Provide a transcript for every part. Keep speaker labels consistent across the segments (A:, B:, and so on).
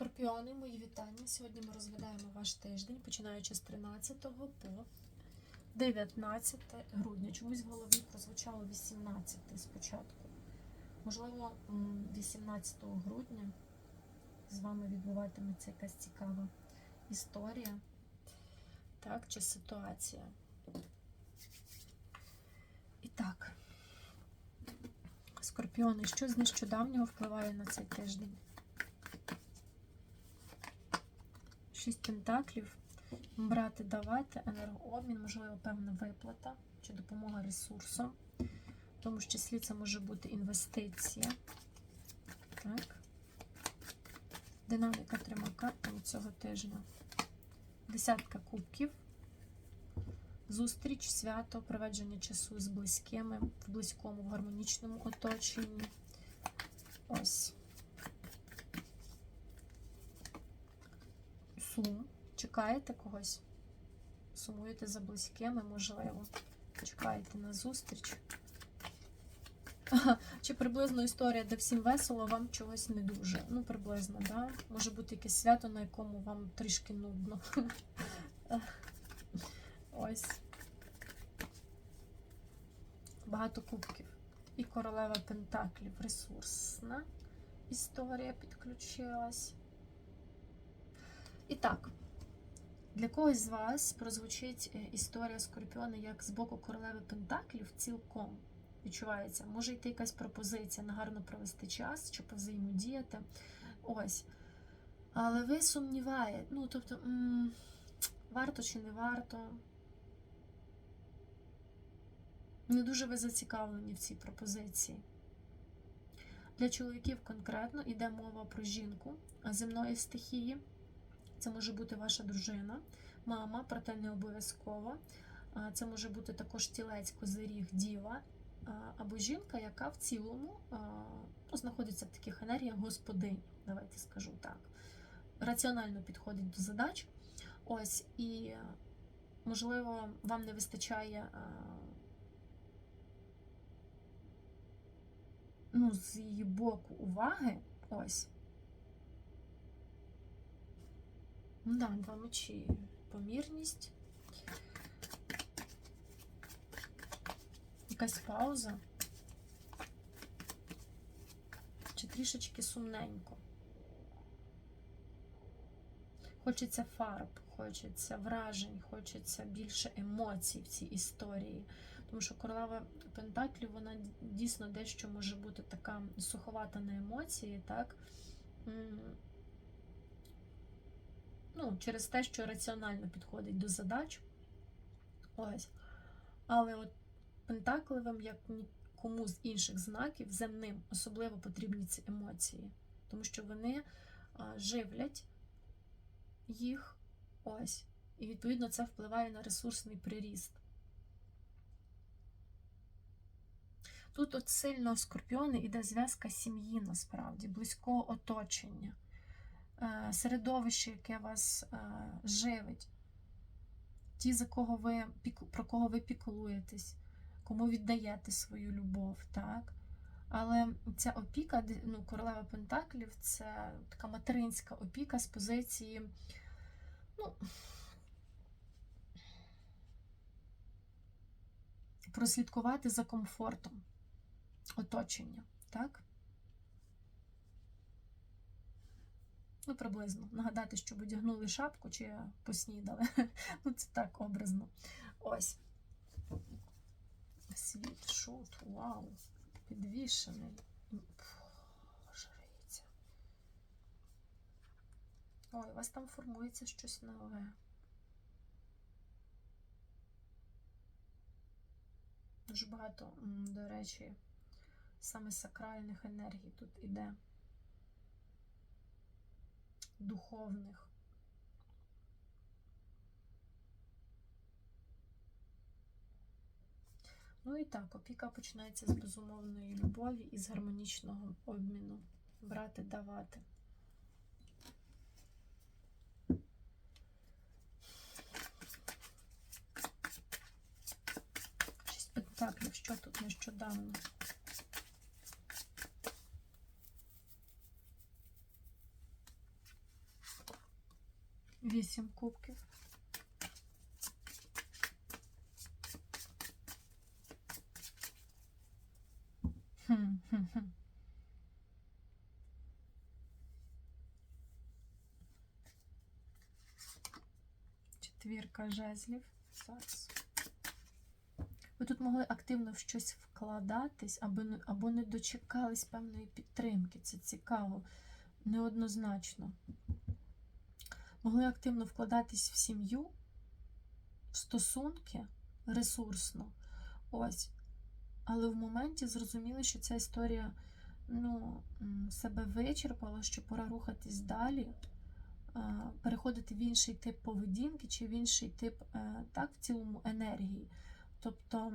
A: Скорпіони, мої вітання. Сьогодні ми розглядаємо ваш тиждень, починаючи з 13 по 19 грудня. Чомусь в голові прозвучало 18 спочатку. Можливо, 18 грудня з вами відбуватиметься якась цікава історія, так, чи ситуація. І так, скорпіони, що з нещодавнього впливає на цей тиждень? Шість пентаклів. Брати, давати, енергообмін, можливо, певна виплата чи допомога ресурсом. В тому ж числі це може бути інвестиція. Так. Динаміка трьома картами цього тижня. Десятка кубків. Зустріч, свято, проведження часу з близькими, в близькому, в гармонічному оточенні. Ось. Сум. Чекаєте когось? Сумуєте за близькими, можливо. Чекаєте на зустріч. Чи приблизно історія, де всім весело, вам чогось не дуже. Ну, приблизно, да? Може бути якесь свято, на якому вам трішки нудно. Ось. Багато кубків. І королева Пентаклів. Ресурсна історія підключилась. І так, для когось з вас прозвучить е, історія Скорпіона як з боку королеви Пентаклів цілком відчувається. Може йти якась пропозиція на гарно провести час чи повзаємодіяти. Ось. Але ви сумніваєте, ну, тобто, м варто чи не варто. Не дуже ви зацікавлені в цій пропозиції. Для чоловіків конкретно йде мова про жінку земної стихії. Це може бути ваша дружина, мама, проте не обов'язково. Це може бути також тілець, козиріг, діва або жінка, яка в цілому ну, знаходиться в таких енергіях господинь, давайте скажу так. Раціонально підходить до задач. Ось, і, можливо, вам не вистачає ну, з її боку уваги. Ось. Ну да, два мечі. Помірність. Якась пауза. Чи трішечки сумненько. Хочеться фарб, хочеться вражень, хочеться більше емоцій в цій історії. Тому що королева Пентаклів, вона дійсно дещо може бути така суховата на емоції, так? Ну, через те, що раціонально підходить до задач. Ось. Але от пентакливим, як нікому з інших знаків, земним особливо потрібні ці емоції, тому що вони живлять їх ось. І, відповідно, це впливає на ресурсний приріст. Тут от сильно скорпіони іде зв'язка сім'ї насправді, близького оточення. Е, середовище, яке вас е, живить, ті, за кого ви, про кого ви піклуєтесь, кому віддаєте свою любов. так? Але ця опіка, ну, королева Пентаклів, це така материнська опіка з позиції, ну, прослідкувати за комфортом оточення. так? Ну, приблизно. Нагадати, щоб одягнули шапку чи поснідали. Ну, це так образно. Ось. Світ, шут, вау. Підвішений. Жриця. Ой, у вас там формується щось нове. Дуже багато, до речі, саме сакральних енергій тут іде духовних. Ну і так, опіка починається з безумовної любові і з гармонічного обміну. Брати, давати. Шість пентаклів, що тут нещодавно? Вісім кубків. Хм-хм-хм. Четвірка жезлів. Зараз. Ви тут могли активно в щось вкладатись, або, або не дочекались певної підтримки. Це цікаво, неоднозначно. Могли активно вкладатись в сім'ю, в стосунки ресурсно. Ось. Але в моменті зрозуміли, що ця історія ну, себе вичерпала, що пора рухатись далі, переходити в інший тип поведінки чи в інший тип, е, так, в цілому енергії. Тобто,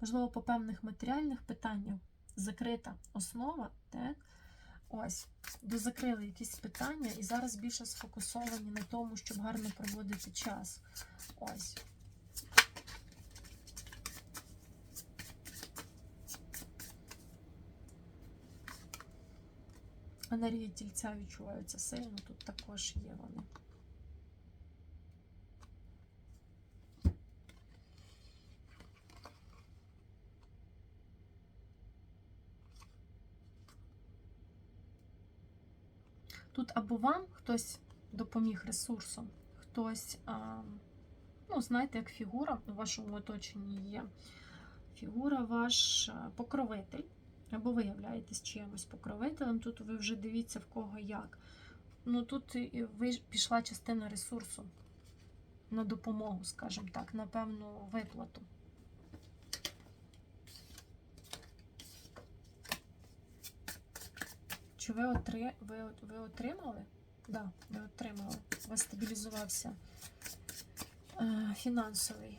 A: можливо, по певних матеріальних питаннях закрита основа, так? Ось, дозакрили якісь питання і зараз більше сфокусовані на тому, щоб гарно проводити час. Ось. Енергії тільця відчуваються сильно, тут також є вони. Тут або вам хтось допоміг ресурсом, хтось, ну, знаєте, як фігура у вашому оточенні є. Фігура ваш покровитель, або ви являєтесь чимось покровителем. Тут ви вже дивіться в кого як. Ну тут ви пішла частина ресурсу на допомогу, скажімо так, на певну виплату. Чи ви, отри... ви, ви отримали? Да, ви отримали. У вас стабілізувався е, фінансовий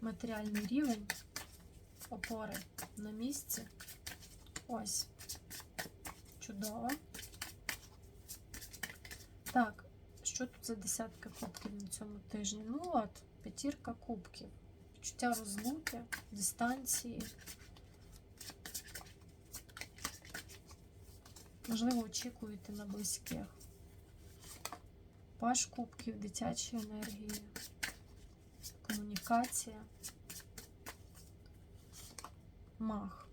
A: матеріальний рівень, опори на місці. Ось. Чудово. Так, що тут за десятка кубків на цьому тижні? Ну от, п'ятірка кубків. Відчуття розлуки, дистанції. Можливо, очікуєте на близьких. Паш кубків, дитячі енергії, комунікація. Мах.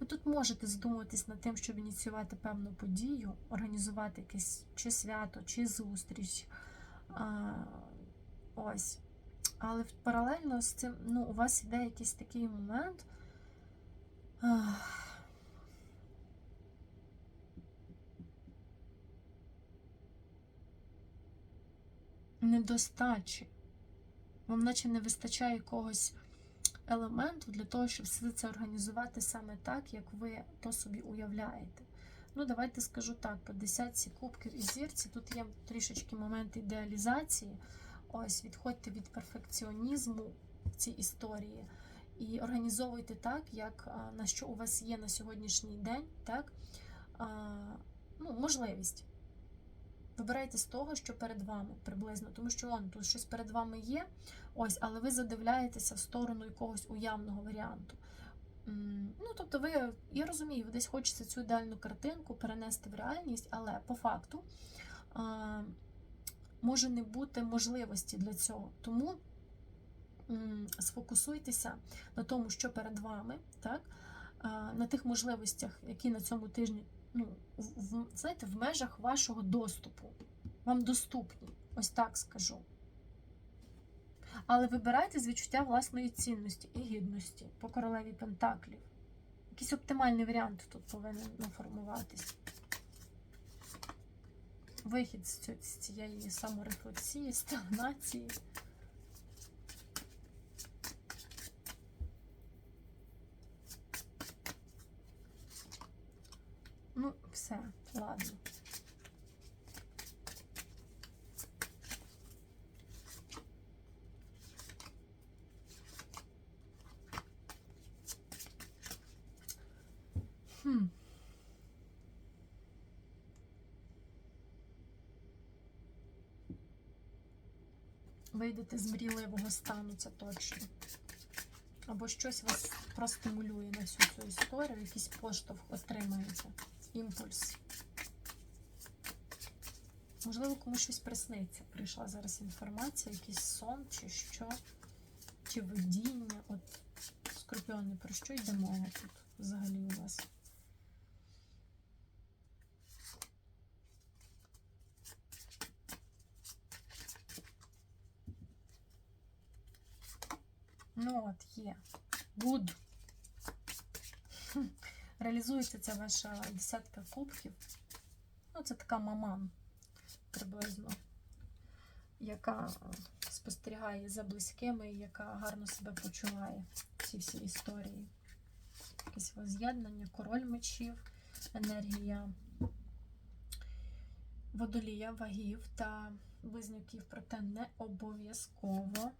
A: Ви тут можете задумуватись над тим, щоб ініціювати певну подію, організувати якесь чи свято, чи зустріч. А, ось. Але паралельно з цим, ну, у вас іде якийсь такий момент. Недостачі. Вам наче не вистачає якогось елементу для того, щоб все це організувати саме так, як ви то собі уявляєте. Ну, давайте скажу так: по десятці кубків і зірці тут є трішечки момент ідеалізації. Ось, відходьте від перфекціонізму в цій історії і організовуйте так, як на що у вас є на сьогоднішній день, так? Ну, можливість. Вибирайте з того, що перед вами приблизно, тому що он тут щось перед вами є, ось, але ви задивляєтеся в сторону якогось уявного варіанту. Ну, тобто, ви, я розумію, ви десь хочеться цю ідеальну картинку перенести в реальність, але по факту може не бути можливості для цього. Тому сфокусуйтеся на тому, що перед вами, так? на тих можливостях, які на цьому тижні ну, в, знаєте, в межах вашого доступу. Вам доступні, ось так скажу. Але вибирайте з відчуття власної цінності і гідності по королеві Пентаклів. Якийсь оптимальний варіант тут повинен наформуватись. Вихід з цієї саморефлексії, стагнації. Ну, все, ладно. Хм. Вийдете з мрійливого стану, це точно. Або щось вас простимулює на всю цю історію, якийсь поштовх отримаєте, імпульс. Можливо, комусь щось присниться. Прийшла зараз інформація, якийсь сон чи що, чи видіння. От скорпіони, про що йде мова тут взагалі у вас? Ну от, є. Good. Реалізується ця ваша десятка кубків. Ну, це така маман приблизно, яка спостерігає за близькими яка гарно себе почуває в цій всій історії. Якесь воз'єднання, король мечів, енергія водолія, вагів та близнюків, проте не обов'язково.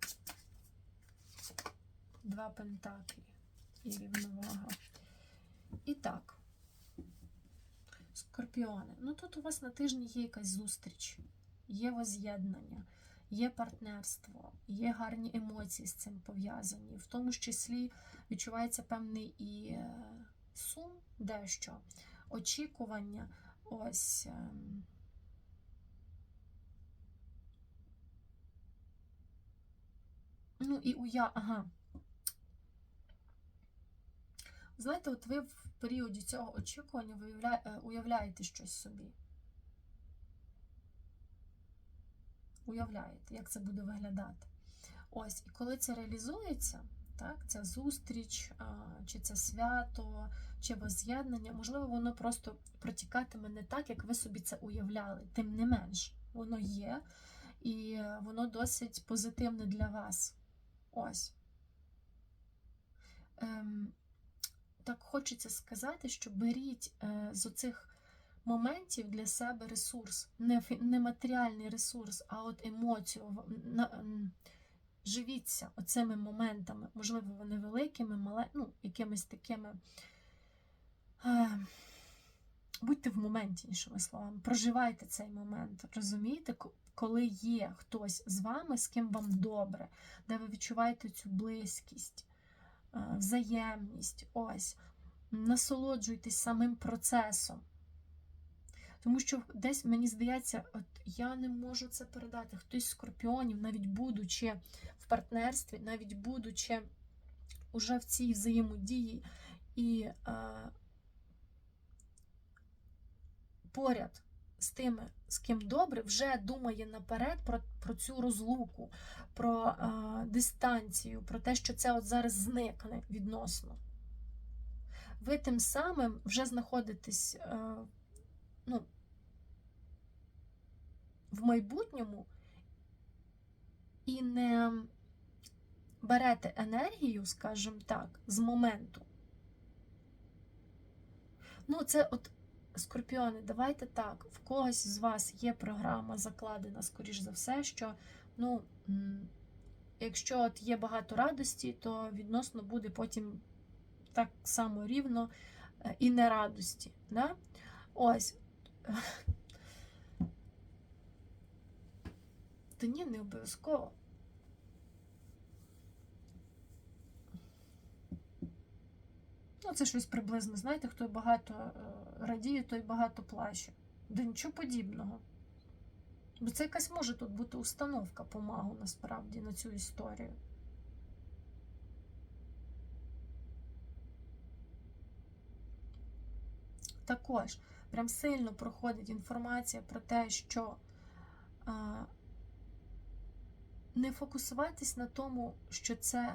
A: Два пентаклі і рівновага. І так, скорпіони. Ну тут у вас на тижні є якась зустріч, є воз'єднання, є партнерство, є гарні емоції з цим пов'язані. В тому ж числі відчувається певний і е, сум, дещо, очікування. Ось. ем, Ну і уя, ага. Знаєте, от ви в періоді цього очікування е, уявляєте щось собі. Уявляєте, як це буде виглядати. Ось, і коли це реалізується, так, ця зустріч, чи це свято, чи воз'єднання, можливо, воно просто протікатиме не так, як ви собі це уявляли. Тим не менш, воно є, і е, воно досить позитивне для вас. Ось. Так хочеться сказати, що беріть е, з оцих моментів для себе ресурс, не, не матеріальний ресурс, а от емоцію. Живіться оцими моментами, можливо, вони великими, мале, ну, якимись такими. Е, будьте в моменті, іншими словами, проживайте цей момент. Розумієте, коли є хтось з вами, з ким вам добре, де ви відчуваєте цю близькість, взаємність, ось, насолоджуйтесь самим процесом. Тому що десь мені здається, от я не можу це передати. Хтось з скорпіонів, навіть будучи в партнерстві, навіть будучи уже в цій взаємодії і е, поряд з тими, з ким добре, вже думає наперед про, про цю розлуку, про е, дистанцію, про те, що це от зараз зникне відносно. Ви тим самим вже знаходитесь е, ну, в майбутньому і не берете енергію, скажімо так, з моменту. Ну, це от скорпіони, давайте так, в когось з вас є програма закладена, скоріш за все, що, ну, якщо от є багато радості, то відносно буде потім так само рівно е, і нерадості. Да? Ось. Та ні, не обов'язково. Ну, це щось приблизно, знаєте, хто багато е, радіє, той багато плаче. Да нічого подібного. Бо це якась може тут бути установка по магу насправді на цю історію. Також прям сильно проходить інформація про те, що а, не фокусуватись на тому, що це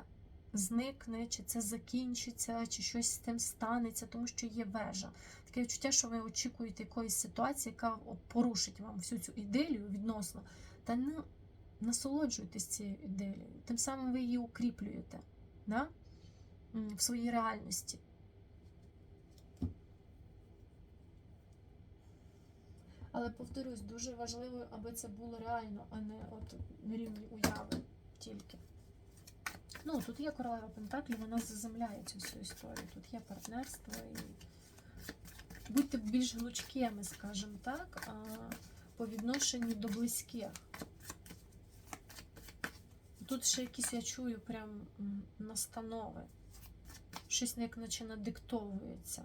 A: зникне, чи це закінчиться, чи щось з тим станеться, тому що є вежа. Таке відчуття, що ви очікуєте якоїсь ситуації, яка порушить вам всю цю ідилію відносно. Та ну, насолоджуйтесь цією ідилією. Тим самим ви її укріплюєте да? В своїй реальності. Але повторюсь, дуже важливо, аби це було реально, а не от рівні уяви тільки. Ну, тут є королева Пентаклі, вона заземляє цю всю історію. Тут є партнерство і будьте більш гнучкими, скажімо так, по відношенню до близьких. Тут ще якісь я чую прям настанови. Щось як наче надиктовується.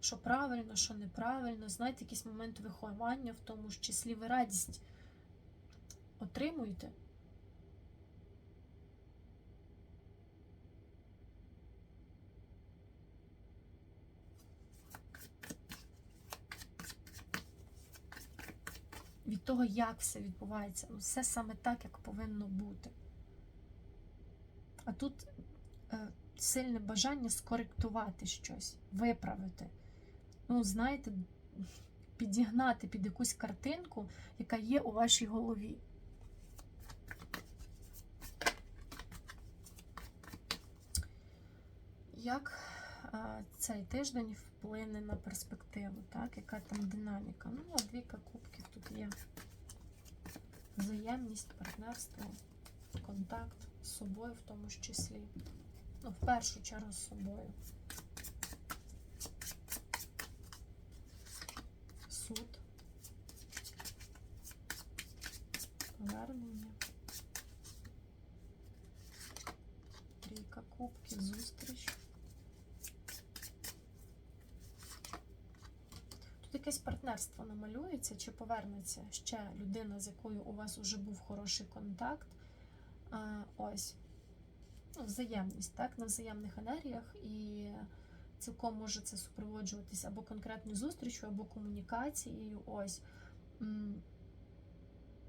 A: що правильно, що неправильно. Знаєте, якийсь момент виховання, в тому ж числі ви радість отримуєте. Від того, як все відбувається. Ну, все саме так, як повинно бути. А тут е, сильне бажання скоректувати щось, виправити. Ну, знаєте, підігнати під якусь картинку, яка є у вашій голові. Як цей тиждень вплине на перспективу, так? Яка там динаміка? Ну, а двійка кубків тут є взаємність, партнерство, контакт з собою в тому ж числі. Ну, в першу чергу з собою. Суд. Повернення. Трійка кубків, зустріч. Тут якесь партнерство намалюється, чи повернеться ще людина, з якою у вас вже був хороший контакт. Ось. Ну, взаємність, так, на взаємних енергіях, і цілком може це супроводжуватися або конкретною зустрічю, або комунікацією. Ось.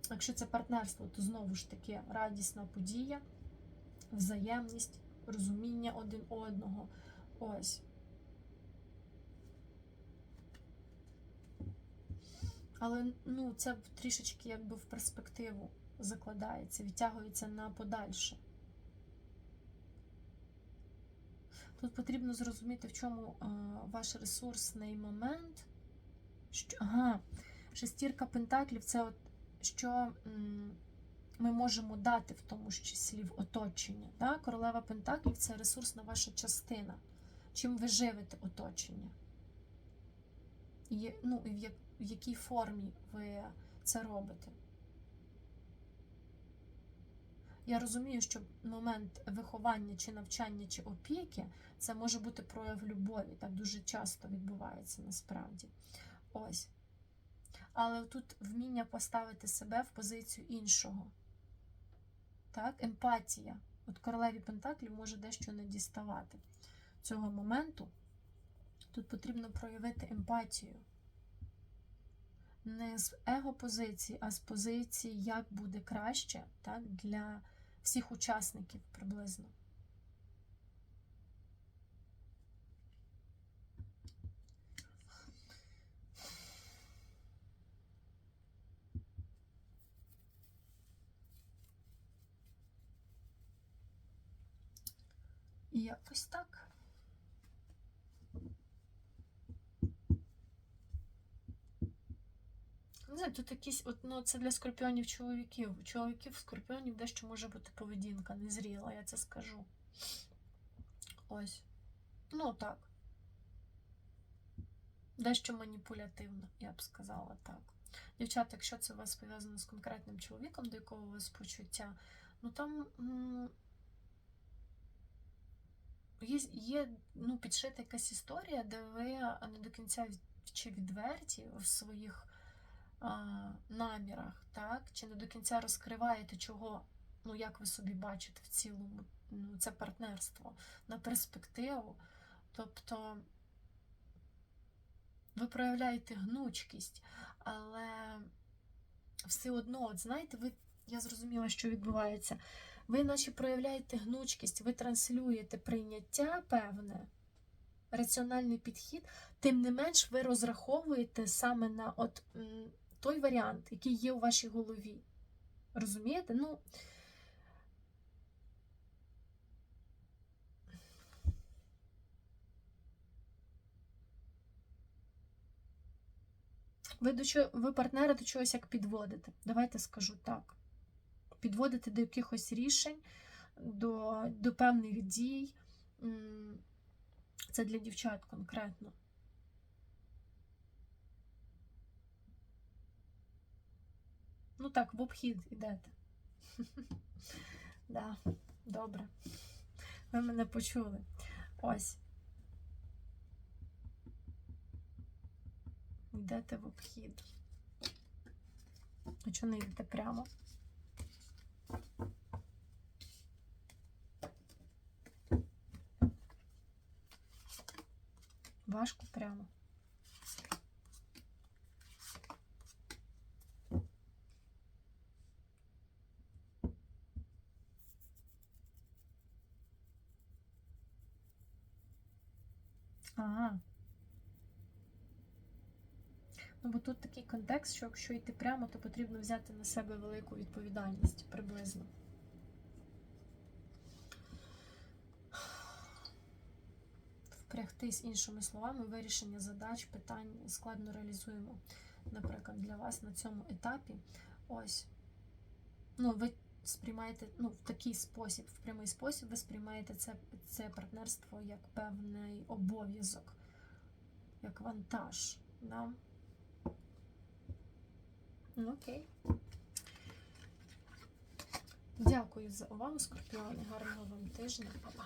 A: Якщо це партнерство, то знову ж таки радісна подія, взаємність, розуміння один одного. Ось. Але ну, це трішечки якби в перспективу закладається, відтягується на подальше. Тут потрібно зрозуміти, в чому а, ваш ресурсний момент. Що, ага, шестірка пентаклів це от, що ми можемо дати в тому ж числі в оточення. Да? Королева пентаклів це ресурсна ваша частина. Чим ви живете оточення? Ну, і в, як, в якій формі ви це робите? Я розумію, що момент виховання чи навчання чи опіки це може бути прояв любові. Так дуже часто відбувається насправді. Ось. Але тут вміння поставити себе в позицію іншого. Так, емпатія. От королеві Пентаклів може дещо не діставати цього моменту. Тут потрібно проявити емпатію. Не з его-позиції, а з позиції, як буде краще так, для всіх учасників приблизно. І якось так. Знаю, тут якісь, от, ну, це для скорпіонів чоловіків. У чоловіків скорпіонів дещо може бути поведінка незріла, я це скажу. Ось. Ну так. Дещо маніпулятивно, я б сказала так. Дівчата, якщо це у вас пов'язано з конкретним чоловіком, до якого у вас почуття, ну там є, є ну, підшита якась історія, де ви не до кінця чи відверті в своїх намірах, так? Чи не до кінця розкриваєте, чого, ну як ви собі бачите в цілому ну, це партнерство на перспективу. Тобто ви проявляєте гнучкість, але все одно, от знаєте, ви, я зрозуміла, що відбувається. Ви наче проявляєте гнучкість, ви транслюєте прийняття певне, раціональний підхід, тим не менш ви розраховуєте саме на от, той варіант, який є у вашій голові. Розумієте? Ну, ви, до чого, ви партнера до чогось як підводите. Давайте скажу так. Підводите до якихось рішень, до, до певних дій. Це для дівчат конкретно. Ну так, в обхід ідете. Да, добре. Ви мене почули. Ось. Йдете в обхід. А чого не йдете прямо? Важко прямо. Ну, бо тут такий контекст, що якщо йти прямо, то потрібно взяти на себе велику відповідальність приблизно. Впрягтись іншими словами, вирішення задач, питань складно реалізуємо. Наприклад, для вас на цьому етапі ось. Ну, ви сприймаєте ну, в такий спосіб, в прямий спосіб, ви сприймаєте це, це партнерство як певний обов'язок, як вантаж. Да? Ну, окей. Дякую за увагу, скорпіони. Гарного вам тижня. Па-па.